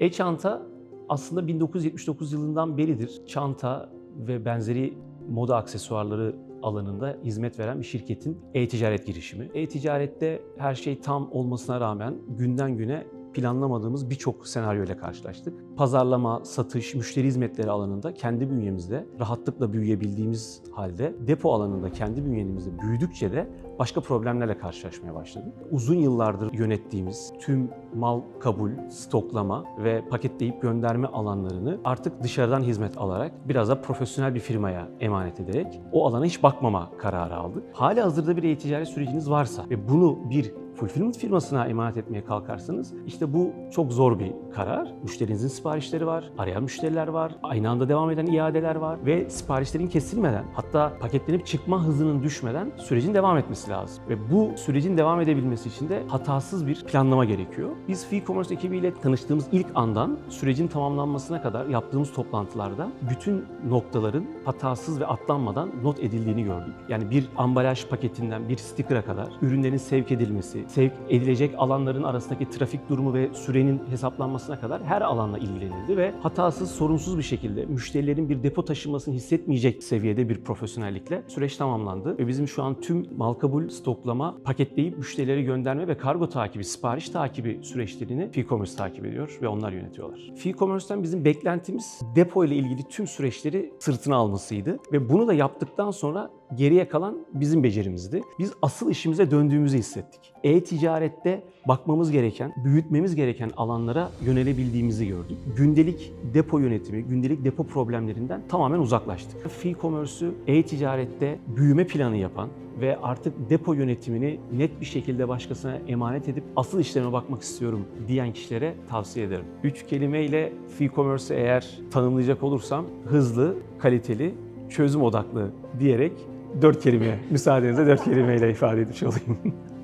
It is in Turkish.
E-çanta aslında 1979 yılından beridir çanta ve benzeri moda aksesuarları alanında hizmet veren bir şirketin e-ticaret girişimi. E-ticarette her şey tam olmasına rağmen günden güne planlamadığımız birçok senaryo ile karşılaştık. Pazarlama, satış, müşteri hizmetleri alanında kendi bünyemizde rahatlıkla büyüyebildiğimiz halde depo alanında kendi bünyemizde büyüdükçe de başka problemlerle karşılaşmaya başladık. Uzun yıllardır yönettiğimiz tüm mal kabul, stoklama ve paketleyip gönderme alanlarını artık dışarıdan hizmet alarak biraz da profesyonel bir firmaya emanet ederek o alana hiç bakmama kararı aldık. Hali hazırda bir e-ticaret süreciniz varsa ve bunu bir fulfillment firmasına emanet etmeye kalkarsanız işte bu çok zor bir karar. Müşterinizin siparişleri var, arayan müşteriler var, aynı anda devam eden iadeler var ve siparişlerin kesilmeden hatta paketlenip çıkma hızının düşmeden sürecin devam etmesi lazım. Ve bu sürecin devam edebilmesi için de hatasız bir planlama gerekiyor. Biz e-commerce ekibiyle tanıştığımız ilk andan sürecin tamamlanmasına kadar yaptığımız toplantılarda bütün noktaların hatasız ve atlanmadan not edildiğini gördük. Yani bir ambalaj paketinden bir sticker'a kadar ürünlerin sevk edilmesi, sevk edilecek alanların arasındaki trafik durumu ve sürenin hesaplanmasına kadar her alanla ilgilenildi ve hatasız, sorunsuz bir şekilde müşterilerin bir depo taşımasını hissetmeyecek seviyede bir profesyonellikle süreç tamamlandı. Ve bizim şu an tüm mal kabul, stoklama, paketleyip müşterilere gönderme ve kargo takibi, sipariş takibi süreçlerini e-commerce takip ediyor ve onlar yönetiyorlar. E-commerce'ten bizim beklentimiz depo ile ilgili tüm süreçleri sırtına almasıydı ve bunu da yaptıktan sonra geriye kalan bizim becerimizdi. Biz asıl işimize döndüğümüzü hissettik. E-ticarette bakmamız gereken, büyütmemiz gereken alanlara yönelebildiğimizi gördük. Gündelik depo yönetimi, gündelik depo problemlerinden tamamen uzaklaştık. E-commerce'ü e-ticarette büyüme planı yapan ve artık depo yönetimini net bir şekilde başkasına emanet edip asıl işlerime bakmak istiyorum diyen kişilere tavsiye ederim. Üç kelimeyle e-commerce'ı eğer tanımlayacak olursam hızlı, kaliteli, çözüm odaklı diyerek dört kelime, müsaadenizle dört kelimeyle ifade etmiş olayım.